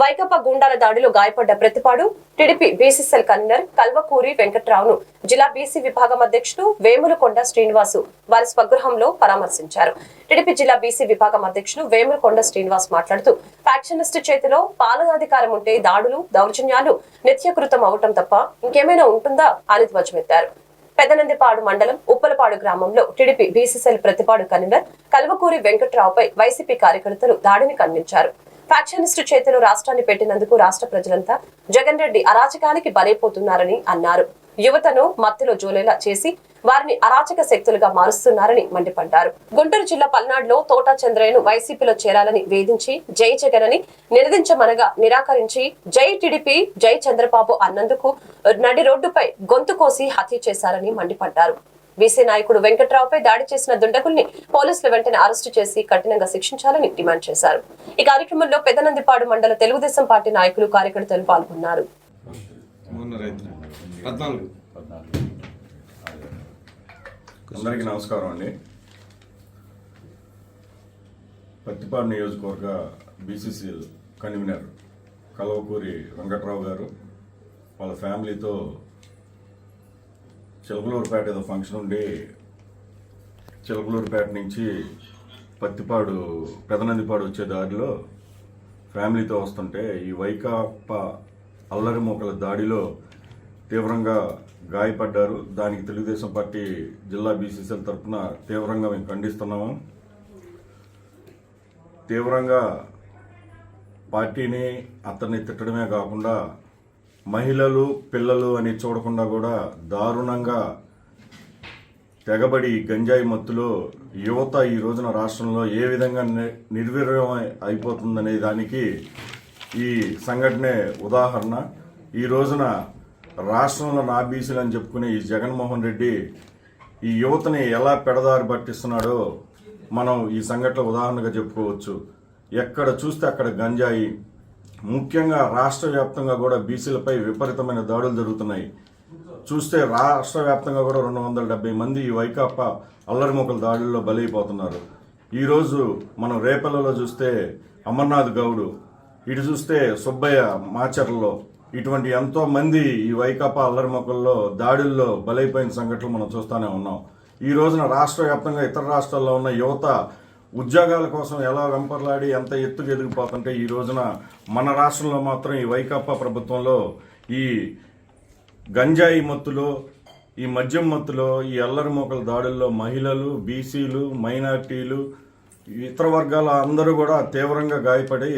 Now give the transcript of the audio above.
వైకప్ప గుండాల దాడిలో గాయపడ్డ Prathipadu TDP BCCL convener Kalvakuri వెంకట్రావును జిల్లా బీసీ విభాగం అధ్యక్షుడు వేములకొండ శ్రీనివాసు వారి స్వగృహంలో పరామర్శించారు. టిడిపి జిల్లా బీసీ విభాగం అధ్యక్షుడు వేములకొండ శ్రీనివాస్ మాట్లాడుతూ ఫ్యాక్షనిస్ట్ చేతిలో పాలనాధికారం ఉంటే దాడులు దౌర్జన్యాలు నిత్యకృతం అవటం తప్ప ఇంకేమైనా ఉంటుందా? అని ధ్వజమెత్తారు. పెదనందిపాడు మండలం ఉప్పలపాడు గ్రామంలో TDP BCCL Prathipadu convener Kalvakuri వెంకట్రావుపై YCP కార్యకర్తలు దాడిని ఖండించారు. ఫ్యాక్షనిస్టు చేతిలో రాష్ట్రాన్ని పెట్టినందుకు రాష్ట్ర ప్రజలంతా జగన్ రెడ్డి అరాచకానికి బలైపోతున్నారని అన్నారు. యువతను మత్తులో జోలేలా చేసి వారిని అరాచక శక్తులుగా మారుస్తున్నారని మండిపడ్డారు. గుంటూరు జిల్లా పల్నాడులో తోటా చంద్రయ్యను వైసీపీలో చేరాలని వేధించి జై జగన్ అని నిలదించమనగా నిరాకరించి జై టిడిపి జై చంద్రబాబు అన్నందుకు నడి రోడ్డుపై గొంతు కోసి హత్య చేశారని మండిపడ్డారు. బీసీ నాయకుడు వెంకట్రావుపై దాడి చేసిన దుండగుల్ని పోలీసులు వెంటనే అరెస్టు చేసి కఠినంగా శిక్షించాలని డిమాండ్ చేశారు. ఈ కార్యక్రమంలో పెదనందిపాడు మండల తెలుగుదేశం పార్టీ నాయకులు కార్యకర్తలు పాల్గొన్నారు. అందరికీ నమస్కారం అండి. పత్తిపాడు నియోజకవర్గ బీసీసీఎల్ కన్వీనర్ కలవకూరి వెంకట్రావు గారు వాళ్ళ ఫ్యామిలీతో చిలకలూరుపేట ఏదో ఫంక్షన్ ఉండి చిలకలూరుపేట నుంచి పత్తిపాడు పెదనందిపాడు వచ్చే దారిలో ఫ్యామిలీతో వస్తుంటే ఈ వైకాప అల్లరి మూకల దాడిలో తీవ్రంగా గాయపడ్డారు. దానికి తెలుగుదేశం పార్టీ జిల్లా బీసీసీఎల్ తరఫున తీవ్రంగా మేము ఖండిస్తున్నాము. తీవ్రంగా పార్టీని అతన్ని తిట్టడమే కాకుండా మహిళలు పిల్లలు అని చూడకుండా కూడా దారుణంగా తెగబడి గంజాయి మత్తులో యువత ఈ రోజున రాష్ట్రంలో ఏ విధంగా ని- నిర్వీర్యం అయిపోతుందనే దానికి ఈ సంఘటనే ఉదాహరణ. ఈ రోజున రాష్ట్రంలో నాబీసీలు అని చెప్పుకునే ఈ జగన్మోహన్ రెడ్డి ఈ యువతని ఎలా పెడదారి పట్టిస్తున్నాడో మనం ఈ సంఘటన ఉదాహరణగా చెప్పుకోవచ్చు. ఎక్కడ చూస్తే అక్కడ గంజాయి ముఖ్యంగా రాష్ట్ర వ్యాప్తంగా కూడా బీసీలపై విపరీతమైన దాడులు జరుగుతున్నాయి. చూస్తే రాష్ట్ర వ్యాప్తంగా కూడా రెండు వందల డెబ్బై మంది ఈ వైకాపా అల్లరిమొక్కల దాడుల్లో బలైపోతున్నారు. ఈరోజు మనం రేపల్లలో చూస్తే అమర్నాథ్ గౌడు ఇటు చూస్తే సుబ్బయ్య మాచర్లలో ఇటువంటి ఎంతో మంది ఈ వైకాపా అల్లరి దాడుల్లో బలైపోయిన సంఘటనలు మనం చూస్తూనే ఉన్నాం. ఈ రోజున రాష్ట్ర వ్యాప్తంగా ఇతర రాష్ట్రాల్లో ఉన్న యువత ఉద్యోగాల కోసం ఎలా వెంపర్లాడి ఎంత ఎత్తుకు ఎదిగిపోతుంటే ఈ రోజున మన రాష్ట్రంలో మాత్రం ఈ వైకాపా ప్రభుత్వంలో ఈ గంజాయి మత్తులో ఈ మద్యం మత్తులో ఈ అల్లరి మోకల దాడుల్లో మహిళలు బీసీలు మైనార్టీలు ఇతర వర్గాల అందరూ కూడా తీవ్రంగా గాయపడి